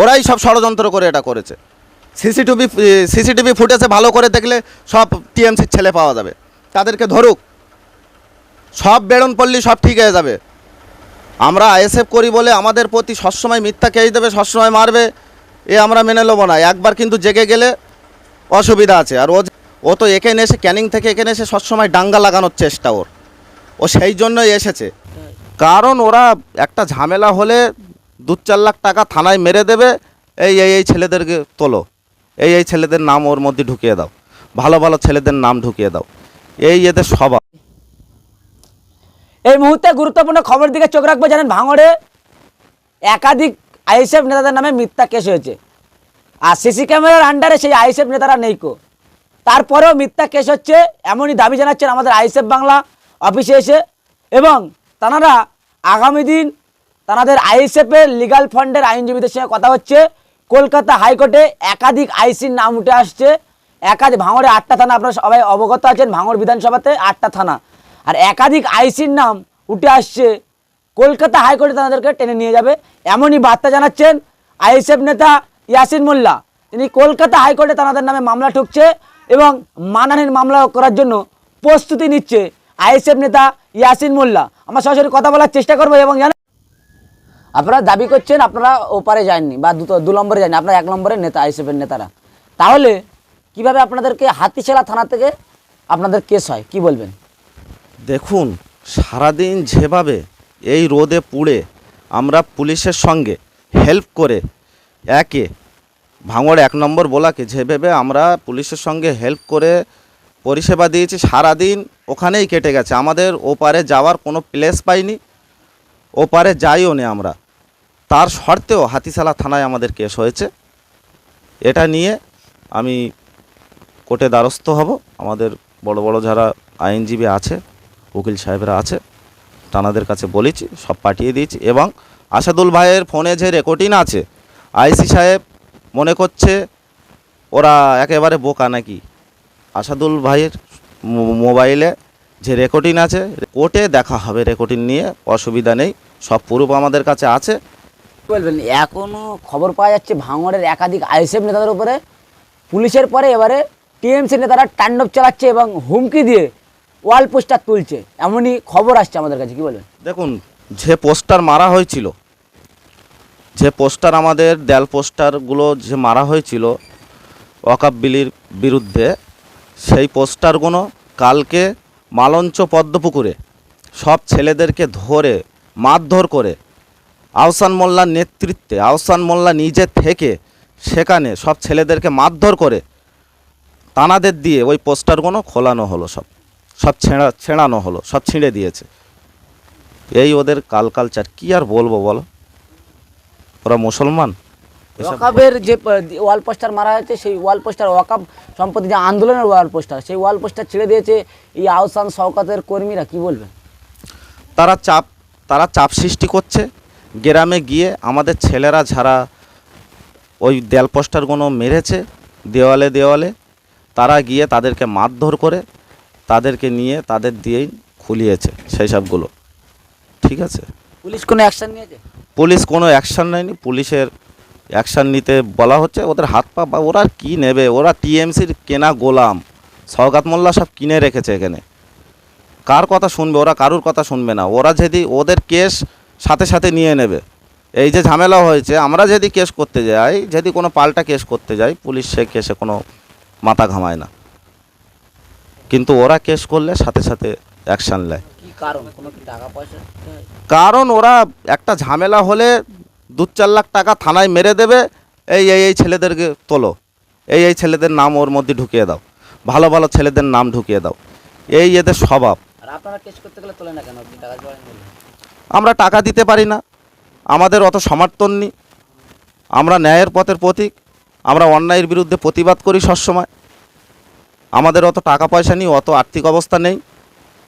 ওরাই সব ষড়যন্ত্র করে এটা করেছে। সিসিটিভি সিসিটিভি ফুটেজে ভালো করে দেখলে সব টিএমসির ছেলে পাওয়া যাবে। তাদেরকে ধরুক। সব বেড়ন পড়লি সব ঠিক হয়ে যাবে। আমরা আইএসএফ করি বলে আমাদের প্রতি সবসময় মিথ্যা কেস দেবে, সবসময় মারবে। এ আমরা মেনে নেব না। একবার কিন্তু জেগে গেলে অসুবিধা আছে। আর ও ও তো এখানে এসে ক্যানিং থেকে এখানে এসে সবসময় ডাঙ্গা লাগানোর চেষ্টা ওর। ও সেই জন্যই এসেছে। কারণ ওরা একটা ঝামেলা হলে দু চার লাখ টাকা থানায় মেরে দেবে, এই এই এই ছেলেদেরকে তোলো। এই এই ছেলেদের নাম ওর মধ্যে ঢুকিয়ে দাও। ভালো ভালো ছেলেদের নাম ঢুকিয়ে দাও। এই এদের স্বভাব এই মুহূর্তে গুরুত্বপূর্ণ খবর দিকে চোখ রাখব জানেন ভাঙড়ে। একাধিক আইএসএফ নেতাদের নামে মিথ্যা কেস হয়েছে। আর সিসি ক্যামেরার আন্ডারে সেই আইএসএফ নেতারা নেই কো। তারপরেও মিথ্যা কেস হচ্ছে, এমনই দাবি জানাচ্ছেন আমাদের আইএসএফ বাংলা অফিসে এসে। এবং তারা আগামী দিন তাদের আইএসএফের লিগাল ফান্ডের আইনজীবীদের সঙ্গে কথা হচ্ছে। কলকাতা হাইকোর্টে একাধিক আইসির নাম উঠে আসছে। একাধিক ভাঙড়ে আটটা থানা, আপনারা সবাই অবগত আছেন, ভাঙড় বিধানসভাতে আটটা থানা। আর একাধিক আইসির নাম উঠে আসছে। কলকাতা হাইকোর্টে তাদেরকে টেনে নিয়ে যাবে। এমনই বার্তা জানাচ্ছেন আইএসএফ নেতা ইয়াসিন মোল্লা। তিনি কলকাতা হাইকোর্টে তাদের নামে মামলা ঠুকছে এবং মানহানির মামলা করার জন্য প্রস্তুতি নিচ্ছে আইএসএফ নেতা ইয়াসিন মোল্লা। আমরা সরাসরি কথা বলার চেষ্টা করব এবং আপনারা দাবি করছেন আপনারা ওপারে যাননি বা দু দু নম্বরে যাননি, আপনারা এক নম্বরের নেতা, আইএসএফের নেতারা। তাহলে কীভাবে আপনাদেরকে হাতিশালা থানা থেকে আপনাদের কেস হয়? কি বলবেন? দেখুন, সারাদিন যেভাবে এই রোদে পুড়ে আমরা পুলিশের সঙ্গে হেল্প করে একে, ভাঙড় এক নম্বর বলাকে যেভাবে আমরা পুলিশের সঙ্গে হেল্প করে পরিষেবা দিয়েছি, সারাদিন ওখানেই কেটে গেছে। আমাদের ওপারে যাওয়ার কোনো প্লেস পাইনি। ওপারে যাইও নি আমরা। তার সত্ত্বেও হাতিশালা থানায় আমাদের কেস হয়েছে। এটা নিয়ে আমি কোর্টে দ্বারস্থ হব। আমাদের বড় বড় যারা আইনজীবী আছে, উকিল সাহেবরা আছে তানাদের কাছে বলেছি, সব পাঠিয়ে দিয়েছি এবং আসাদুল ভাইয়ের ফোনে যে রেকর্ডিং আছে, আইসি সাহেব মনে করছে ওরা একেবারে বোকা নাকি? আসাদুল ভাইয়ের মোবাইলে যে রেকর্ডিং আছে, কোর্টে দেখা হবে রেকর্ডিং নিয়ে, অসুবিধা নেই। সব প্রুফ আমাদের কাছে আছে। বলবেন এখনও খবর পাওয়া যাচ্ছে ভাঙড়ের একাধিক আইএসএফ নেতাদের উপরে। পুলিশের পরে এবারে টিএমসি নেতারা তাণ্ডব চালাচ্ছে এবং হুমকি দিয়ে ওয়াল পোস্টার তুলছে। এমনই খবর আসছে আমাদের কাছে কি বলবেন? দেখুন যে পোস্টার মারা হয়েছিল যে পোস্টার আমাদের দেয়াল পোস্টারগুলো যে মারা হয়েছিল ওয়াকাব বিলির বিরুদ্ধে সেই পোস্টারগুলো কালকে মালঞ্চ পদ্মপুকুরে সব ছেলেদেরকে ধরে মারধর করে। আহসান মোল্লার নেতৃত্বে আহসান মোল্লা নিজে থেকে সেখানে সব ছেলেদেরকে মারধর করে তানাদের দিয়ে ওই পোস্টারগুলো খোলানো হলো সব। সব ছেঁড়া ছেঁড়ানো হলো সব ছিঁড়ে দিয়েছে। এই ওদের কাল কালচার কি আর বলব বলো? ওরা মুসলমান? ওয়াকাবের যে ওয়াল পোস্টার মারা হয়েছে সেই ওয়াল পোস্টার ওয়াকাব সম্পত্তি যে আন্দোলনের ওয়াল পোস্টার সেই ওয়াল পোস্টার ছেড়ে দিয়েছে এই আহসান শওকাতের কর্মীরা কি বলবেন? তারা চাপ তারা চাপ সৃষ্টি করছে। গ্রামে গিয়ে আমাদের ছেলেরা যারা ওই দেয়াল পোস্টারগুলো মেরেছে দেওয়ালে দেওয়ালে তারা গিয়ে তাদেরকে মারধর করে তাদেরকে নিয়ে তাদের দিয়েই খুলিয়েছে সেই সবগুলো ঠিক আছে? পুলিশ কোনো অ্যাকশন নিয়েছে? পুলিশ কোনো অ্যাকশান নেয়নি। পুলিশের অ্যাকশান নিতে বলা হচ্ছে ওদের হাত পা বা ওরা কি নেবে? ওরা টিএমসির কেনা গোলাম। সওগাত মোল্লা সব কিনে রেখেছে এখানে। কার কথা শুনবে ওরা কারুর কথা শুনবে না। ওরা যদি ওদের কেস সাথে সাথে নিয়ে নেবে এই যে ঝামেলা হয়েছে আমরা যদি কেস করতে যাই যদি কোনো পাল্টা কেস করতে যাই পুলিশ সে কেসে কোনো মাথা ঘামায় না। কিন্তু ওরা কেস করলে সাথে সাথে অ্যাকশান নেয়। কারণ? কোনো টাকা পয়সা কারণ ওরা একটা ঝামেলা হলে দু চার লাখ টাকা থানায় মেরে দেবে এই এই এই ছেলেদেরকে তোলো এই এই ছেলেদের নাম ওর মধ্যে ঢুকিয়ে দাও ভালো ভালো ছেলেদের নাম ঢুকিয়ে দাও। এই এদের স্বভাব। আমরা টাকা দিতে পারি না। আমাদের অত সমর্থন নেই। আমরা ন্যায়ের পথের প্রতীক। আমরা অন্যায়ের বিরুদ্ধে প্রতিবাদ করি সবসময়। আমাদের অত টাকা পয়সা নেই, অত আর্থিক অবস্থা নেই।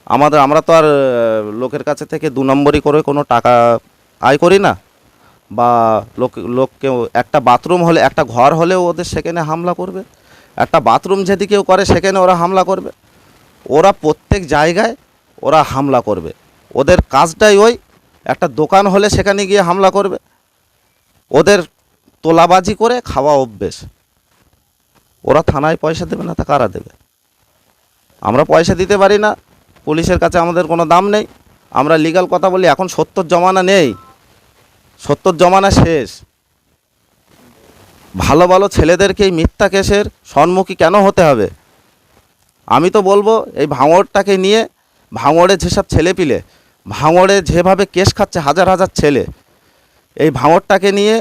আমাদের, আমরা তো আর লোকের কাছে থেকে দু নম্বরই করে কোনো টাকা আয় করি না। বা লোক, লোককে একটা বাথরুম হলে, একটা ঘর হলেও ওদের সেখানে হামলা করবে। একটা বাথরুম যদি কেউ করে, সেখানে ওরা হামলা করবে। ওরা প্রত্যেক জায়গায় ওরা হামলা করবে। ওদের কাজটাই ওই, একটা দোকান হলে সেখানে গিয়ে হামলা করবে। ওদের তোলাবাজি করে খাওয়া অভ্যেস। ওরা থানায় পয়সা দেবে না তা কারা দেবে? আমরা পয়সা দিতে পারি না, পুলিশের কাছে আমাদের কোনো দাম নেই। আমরা লিগাল কথা বলি, এখন সত্তর জমানা নেই। সত্তর জমানা শেষ। ভালো ভালো ছেলেদেরকে এই মিথ্যা কেসের সম্মুখী কেন হতে হবে? আমি তো বলব, এই ভাঙড়টাকে নিয়ে ভাঙড়ে যেসব ছেলেপিলে, ভাঙড়ে যেভাবে কেস খাচ্ছে হাজার হাজার ছেলে, এই ভাঙড়টাকে নিয়ে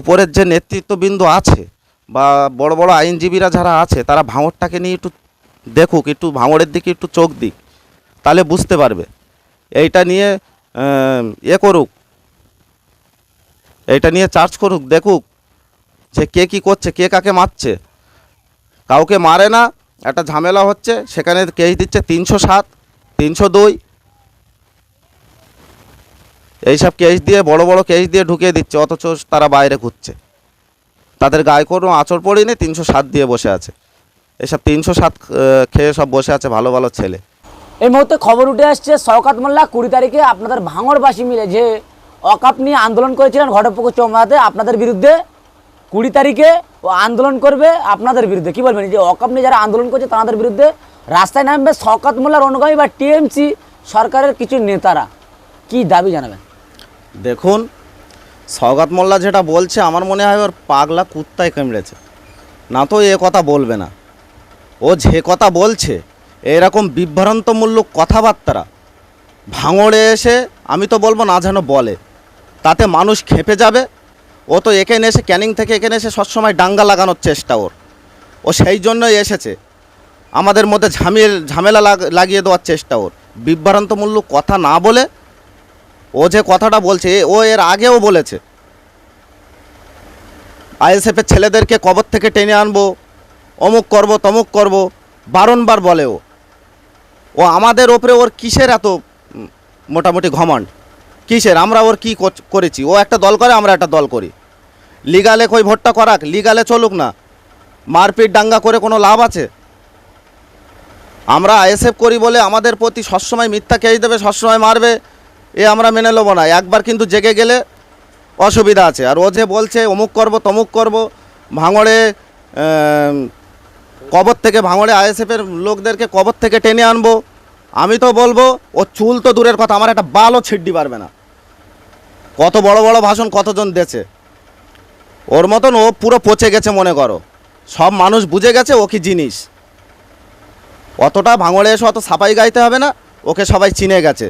উপরের যে নেতৃত্ববৃন্দ আছে বা বড় বড় আইনজীবীরা যারা আছে, তারা ভাঙড়টাকে নিয়ে একটু দেখুক, একটু ভাঙড়ের দিকে একটু চোখ দিক, তাহলে বুঝতে পারবে। এইটা নিয়ে এ করুক, এইটা নিয়ে চার্জ করুক, দেখুক যে কে কি করছে, কে কাকে মারছে। কাউকে মারে না, একটা ঝামেলা হচ্ছে, সেখানে কেস দিচ্ছে তিনশো সাত তিনশো দুই। এইসব কেস দিয়ে, বড় বড় কেস দিয়ে ঢুকিয়ে দিচ্ছে, অথচ তারা বাইরে ঘুরছে। তাদের গায়ে কোনো আচর পড়েনি, তিনশো সাত দিয়ে বসে আছে। এসব তিনশো সাত খেয়ে সব বসে আছে ভালো ভালো ছেলে। এই মুহূর্তে খবর উঠে আসছে, শওকাত মোল্লা কুড়ি তারিখে আপনাদের ভাঙড়বাসী মিলে যে অকাপ নিয়ে আন্দোলন করেছিলেন ঘটপুকুর চৌমাতে আপনাদের বিরুদ্ধে কুড়ি তারিখে ও আন্দোলন করবে আপনাদের বিরুদ্ধে। কি বলবেন যে অকাপ নিয়ে যারা আন্দোলন করছে তাদের বিরুদ্ধে রাস্তায় নামবে শওকাত মোল্লার অনুগামী বা টিএমসি সরকারের কিছু নেতারা। কি দাবি জানাবেন? দেখুন সৌগাত মোল্লা যেটা বলছে, আমার মনে হয় ওর পাগলা কুত্তায় কামড়েছে। না তো এ কথা বলবে না। ও যে কথা বলছে, এরকম বিভ্রান্তমূলক কথাবার্তা ভাঙড়ে এসে, আমি তো বলব না যেন বলে। তাতে মানুষ খেপে যাবে। ও তো এখানে এসে ক্যানিং থেকে এখানে এসে সবসময় ডাঙ্গা লাগানোর চেষ্টা ওর। ও সেই জন্যই এসেছে। আমাদের মধ্যে ঝামেল, ঝামেলা লাগিয়ে দেওয়ার চেষ্টা ওর। বিভ্রান্তমূলক কথা না বলে ও যে কথাটা বলছে, ও এর আগেও বলেছে। আইএসএফের ছেলেদেরকে কবর থেকে টেনে আনব, অমুক করব, তমুক করব, বারংবার বলে ও। ও আমাদের ওপরে ওর কিসের এত মোটামুটি ঘমান্ড? কিসের? আমরা ওর কি কর- করেছি? ও একটা দল করে, আমরা একটা দল করি। লিগালে কই ভোটটা করাক? লিগালে চলুক না। মারপিট দাঙ্গা করে কোনো লাভ আছে? আমরা আইএসএফ করি বলে আমাদের প্রতি সবসময় মিথ্যা কেস দেবে, সবসময় মারবে, এ আমরা মেনে নেব না। একবার কিন্তু জেগে গেলে অসুবিধা আছে। আর ও যে বলছে, অমুক করব, তমুক করব, ভাঙড়ে কবর থেকে ভাঙড়ে আইএসএফের লোকদেরকে কবর থেকে টেনে আনব। আমি তো বলব, ও চুল তো দূরের কথা, আমার একটা বালও ছিড্ডি পারবে না। কত বড় বড় ভাষণ, কতজন দেছে। ওর মতন ও পুরো পচে গেছে, মনে করো। সব মানুষ বুঝে গেছে, ও কি জিনিস। অতটা ভাঙড়ে এসে অত সাফাই গাইতে হবে না ওকে সবাই চিনে গেছে।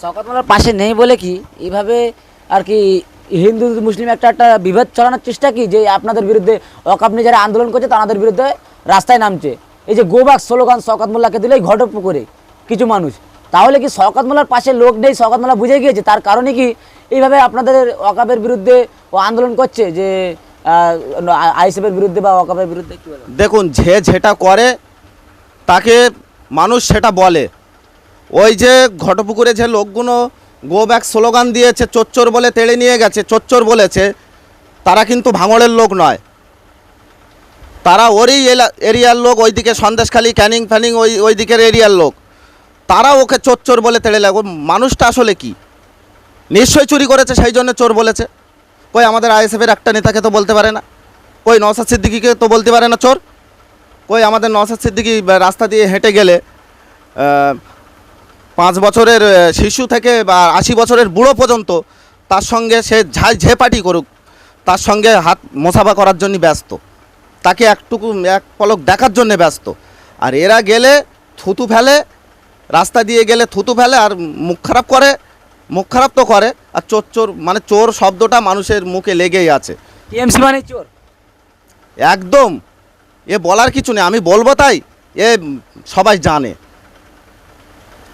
শওকাত পাশে নেই বলে কি? এইভাবে আর কি হিন্দু মুসলিম একটা একটা বিভেদ ছড়ানোর চেষ্টা কি? যে আপনাদের বিরুদ্ধে অকাপ নিয়ে যারা আন্দোলন করছে তাদের বিরুদ্ধে রাস্তায় নামছে। এই যে গোবাক স্লোগান শওকাত মোল্লাকে দিলে ঘটপুকুরে কিছু মানুষ। তাহলে কি শওকাত মোল্লার পাশে লোক নেই? শওকাত মোল্লা বুঝে গিয়েছে। তার কারণে কি এইভাবে আপনাদের অকাপের বিরুদ্ধে ও আন্দোলন করছে? যে আইসিএফের বিরুদ্ধে বা অকাপের বিরুদ্ধে দেখুন যে যেটা করে তাকে মানুষ সেটা বলে। ওই যে ঘটপুকুরে যে লোকগুলো গো ব্যাক স্লোগান দিয়েছে, চোচ্চর বলে তেড়ে নিয়ে গেছে, চোচ্চর বলেছে, তারা কিন্তু ভাঙড়ের লোক নয়। তারা ওরই এরিয়ার লোক, ওইদিকে সন্দেশখালি, ক্যানিং ফ্যানিং, ওই ওই দিকের এরিয়ার লোক। তারা ওকে চোচ্চর বলে তেড়ে লাগো মানুষটা আসলে কি? নিশ্চয়ই চুরি করেছে, সেই জন্য চোর বলেছে। কই, আমাদের আইএসএফের একটা নেতাকে তো বলতে পারে না। কই নওসাদ সিদ্দিকিকে তো বলতে পারে না চোর? কই আমাদের নওসাদ সিদ্দিকি রাস্তা দিয়ে হেঁটে গেলে পাঁচ বছরের শিশু থেকে বা আশি বছরের বুড়ো পর্যন্ত তার সঙ্গে সে ঝাই যে পার্টি করুক তার সঙ্গে হাত মোসাফা করার জন্য ব্যস্ত তাকে একটুকু এক পলক দেখার জন্য ব্যস্ত। আর এরা গেলে থুতু ফেলে রাস্তা দিয়ে গেলে থুতু ফেলে আর মুখ খারাপ করে মুখ খারাপ তো করে আর চোর চোর মানে চোর শব্দটা মানুষের মুখে লেগেই আছে। টিএমসি মানে চোর? একদম। এ বলার কিছু নেই, আমি বলব তাই? এ সবাই জানে।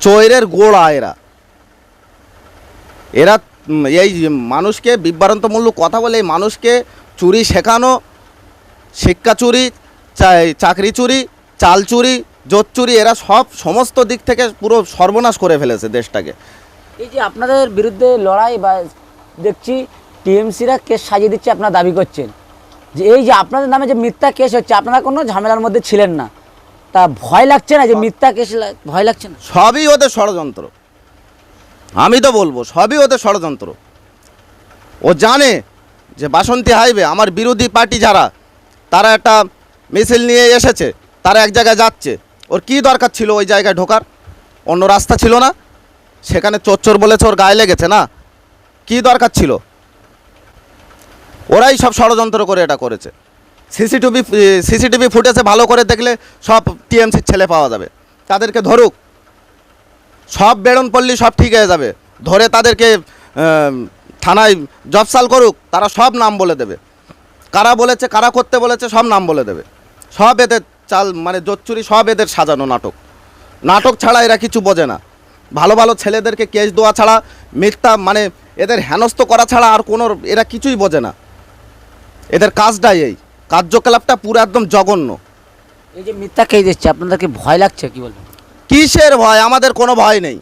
চৈরের গোড়া এরা। এরা এই মানুষকে বিভ্রান্তমূলক কথা বলে, এই মানুষকে চুরি শেখানো, শিক্ষা চুরি চাকরি চুরি, চাল চুরি জোত চুরি, এরা সব সমস্ত দিক থেকে পুরো সর্বনাশ করে ফেলেছে দেশটাকে। এই যে আপনাদের বিরুদ্ধে লড়াই বা দেখছি টিএমসিরা কেস সাজিয়ে দিচ্ছে, আপনারা দাবি করছেন। যে এই যে আপনাদের নামে যে মিথ্যা কেস হচ্ছে আপনারা কোনো ঝামেলার মধ্যে ছিলেন না। তা ভয় লাগছে না যে মিথ্যা কেস ভয় লাগছে না? সবই ওদের ষড়যন্ত্র। আমি তো বলব সবই ওদের ষড়যন্ত্র। ও জানে যে বাসন্তী হাইওয়ে আমার বিরোধী পার্টি যারা তারা একটা মিছিল নিয়ে এসেছে তারা এক জায়গায় যাচ্ছে। ওর কি দরকার ছিল ওই জায়গায় ঢোকার? অন্য রাস্তা ছিল না। সেখানে চোর চোর বলেছে ওর গায়ে লেগেছে না। কি দরকার ছিল? ওরাই সব ষড়যন্ত্র করে এটা করেছে। সিসিটিভি সিসিটিভি ফুটেজে ভালো করে দেখলে সব টিএমসির ছেলে পাওয়া যাবে। তাদেরকে ধরুক। সব বেড়ন পল্লী সব ঠিক হয়ে যাবে। ধরে তাদেরকে থানায় জবসাল করুক, তারা সব নাম বলে দেবে। কারা বলেছে, কারা করতে বলেছে, সব নাম বলে দেবে। সব এদের চাল মানে জোচ্চুরি, সব এদের সাজানো নাটক। নাটক ছাড়া এরা কিছু বোঝে না। ভালো ভালো ছেলেদেরকে কেস দেওয়া ছাড়া, মিথ্যা মানে এদের হেনস্থ করা ছাড়া আর কোনো, এরা কিছুই বোঝে না। এদের কাজটাই এই। কার্যকলাপটা পুরো একদম জঘন্য। এই যে মিথ্যা কেস দিচ্ছে আপনাদেরকে ভয় লাগছে কি বলবেন? কিসের ভয়? আমাদের কোনো ভয় নেই।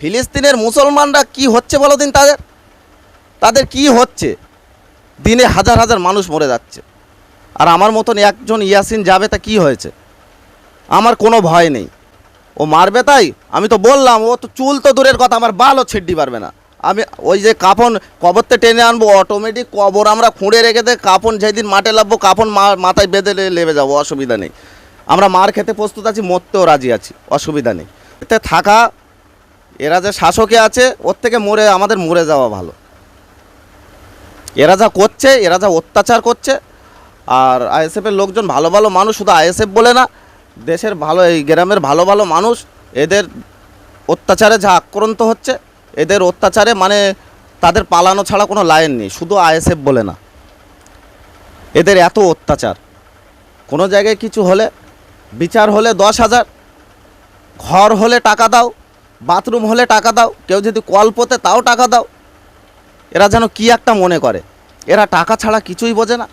ফিলিস্তিনের মুসলমানরা কি হচ্ছে বলো দিন তাদের? তাদের কি হচ্ছে? দিনে হাজার হাজার মানুষ মরে যাচ্ছে। আর আমার মতন একজন ইয়াসিন যাবে তা কি হয়েছে? আমার কোনো ভয় নেই। ও মারবে তাই? আমি তো বললাম ও তো চুল তো দূরের কথা আমার বালও ছিড্ডি পারবে না। আমি ওই যে কাফন কবরতে টেনে আনব অটোমেটিক কবর আমরা খুঁড়ে রেখে দে কাফন যেদিন মাঠে লাভবো কাপন মাথায় বেঁধে লেবে যাব, অসুবিধা নেই। আমরা মার খেতে প্রস্তুত আছি, মরতেও রাজি আছি, অসুবিধা নেই। এতে থাকা, এরা যে শাসকে আছে, ওর থেকে মরে, আমাদের মরে যাওয়া ভালো। এরা যা করছে, এরা যা অত্যাচার করছে, আর আইএসএফের লোকজন ভালো ভালো মানুষ, শুধু আইএসএফ বলে না, দেশের ভালো, এই গ্রামের ভালো ভালো মানুষ, এদের অত্যাচারে যা আক্রান্ত হচ্ছে এদের অত্যাচারে মানে তাদের পালানো ছাড়া কোনো লাইন নেই, শুধু আইএসএফ বলে না। এদের এত অত্যাচার। কোনো জায়গায় কিছু হলে, বিচার হলে দশ হাজার, ঘর হলে টাকা দাও, বাথরুম হলে টাকা দাও, কেউ যদি কল পোতে তাও টাকা দাও। এরা যেন কি একটা মনে করে। এরা টাকা ছাড়া কিছুই বোঝে না।